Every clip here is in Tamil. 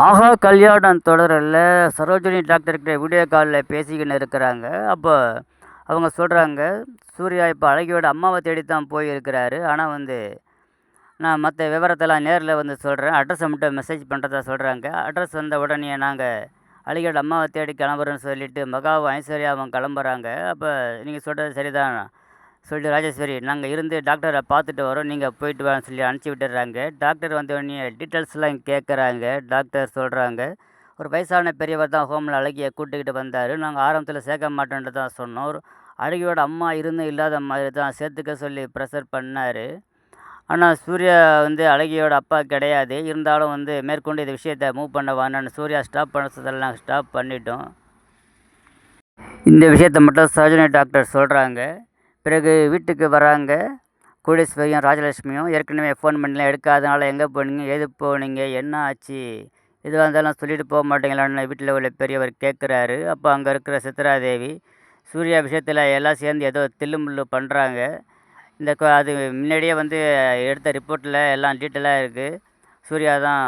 ஆஹா கல்யாணம் தொடரில் சரோஜினி டாக்டர்கிட்ட வீடியோ காலில் பேசிக்கின்னு இருக்கிறாங்க. அப்போ அவங்க சொல்கிறாங்க சூர்யா இப்போ அழகியோட அம்மாவை தேடி தான் போயிருக்கிறாரு. ஆனால் வந்து நான் மற்ற விவரத்தெல்லாம் நேரில் வந்து சொல்கிறேன் அட்ரஸை மட்டும் மெசேஜ் பண்ணுறதா சொல்கிறாங்க அட்ரஸ் வந்த உடனே நாங்கள் அழகியோட அம்மாவை தேடி கிளம்புறோன்னு சொல்லிவிட்டு மகாவும் ஐஸ்வர்யாவும் கிளம்புறாங்க. அப்போ நீங்கள் சொல்கிறது சரிதான். சொல்லிட்டு ராஜேஸ்வரி நாங்கள் இருந்து டாக்டரை பார்த்துட்டு வரோம். நீங்கள் போயிட்டு வான்னு சொல்லி அனுப்பிச்சி விட்டுறாங்க. டாக்டர் வந்த உடனே டீட்டெயில்ஸ்லாம் கேட்குறாங்க டாக்டர் சொல்கிறாங்க ஒரு வயசான பெரியவர் தான் ஹோமில் அழகியை கூட்டிக்கிட்டு வந்தார். நாங்கள் ஆரம்பத்தில் சேர்க்க மாட்டோன்ட்டு தான் சொன்னோம். அழகியோட அம்மா இருந்தும் இல்லாத மாதிரி தான் சேர்த்துக்க சொல்லி ப்ரெஷர் பண்ணார். ஆனால் சூர்யா வந்து அழகியோட அப்பா கிடையாது. இருந்தாலும் வந்து மேற்கொண்டு இந்த விஷயத்தை மூவ் பண்ண வேணான்னு சூர்யா ஸ்டாப் பண்ண நாங்கள் ஸ்டாப் பண்ணிட்டோம். இந்த விஷயத்தை மட்டும் சரோஜினி டாக்டர் சொல்கிறாங்க பிறகு வீட்டுக்கு வராங்க. கோடீஸ்வரியும் ராஜலட்சுமியும் ஏற்கனவே ஃபோன் பண்ணலாம் எடுக்காதனால எங்கே போனீங்க? ஏது போனீங்க? என்ன ஆச்சு? எதுவாக இருந்தாலும் சொல்லிட்டு போக மாட்டீங்களான்னு வீட்டில் உள்ள பெரியவர் கேட்குறாரு. அப்போ அங்கே இருக்கிற சித்ராதேவி சூர்யா விஷயத்தில் எல்லாம் சேர்ந்து ஏதோ தில்லுமுள்ளு பண்ணுறாங்க. இந்த அது முன்னாடியே வந்து எடுத்த ரிப்போர்ட்டில் எல்லாம் டீட்டெயிலாக இருக்குது சூர்யா தான்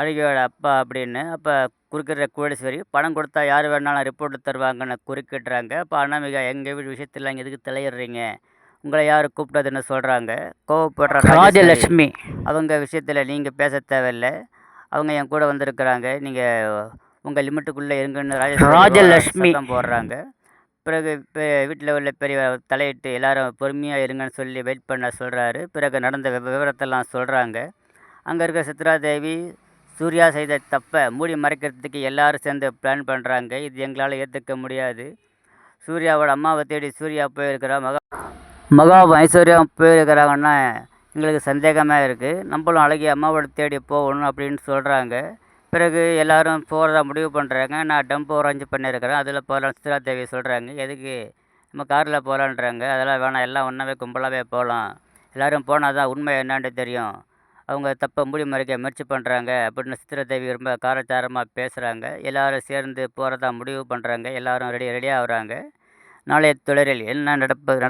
அழகியோட அப்பா அப்படின்னு. அப்போ குறுக்கிற கோடீஸ்வரி பணம் கொடுத்தா யார் வேணாலும் ரிப்போர்ட் தருவாங்கன்னு குறுக்கிடுறாங்க. அப்போ அனாமிகா எங்கள் வீட்டு விஷயத்தில் இங்கே எதுக்கு தலையிடுறீங்க உங்களை யார் கூப்பிட்டதுன்னு சொல்கிறாங்க கோவப்படுற ராஜலட்சுமி. அவங்க விஷயத்தில் நீங்கள் பேச தேவையில்லை. அவங்க என் கூட வந்திருக்கிறாங்க. நீங்கள் உங்கள் லிமிட்டுக்குள்ளே இருங்கன்னு ராஜலட்சுமி போடுறாங்க. பிறகு இப்போ வீட்டில் உள்ள பெரிய தலையிட்டு எல்லாரும் பொறுமையாக இருங்கன்னு சொல்லி வெயிட் பண்ண சொல்கிறாரு பிறகு நடந்த விவ- விவரத்தெல்லாம் சொல்கிறாங்க அங்கே இருக்க சித்ராதேவி சூர்யா செய்த தப்பை மூடி மறைக்கிறதுக்கு எல்லாரும் சேர்ந்து பிளான் பண்ணுறாங்க இது எங்களால் ஏற்றுக்க முடியாது. சூர்யாவோட அம்மாவை தேடி சூர்யா போயிருக்கிறா. மகா மகாவும் ஐஸ்வர்யாவும் போயிருக்கிறாங்கன்னா எங்களுக்கு சந்தேகமாக இருக்குது நம்மளும் அழகிய அம்மாவோட தேடி போகணும் அப்படின்னு சொல்கிறாங்க பிறகு எல்லாரும் போகிறதா முடிவு பண்ணுறாங்க நான் டெம்போ அரேஞ்ச் பண்ணியிருக்கிறேன். அதில் போகலாம் சித்ரா தேவி சொல்கிறாங்க எதுக்கு? நம்ம காரில் போகலான்றாங்க அதெல்லாம் வேணாம். எல்லாம் ஒன்றாவே கும்பலாகவே போகலாம். எல்லோரும் போனால் தான் உண்மை என்னான்னு தெரியும். அவங்க தப்பை மூடி மறைக்க முயற்சி பண்ணுறாங்க அப்படின்னு சித்திரதேவி தேவி ரொம்ப காரச்சாரமாக பேசுகிறாங்க எல்லாரும் சேர்ந்து போகிறதா முடிவு பண்ணுறாங்க எல்லாரும் ரெடி ரெடியாகிறாங்க நாளைய தொடரில் என்ன நடப்பு நட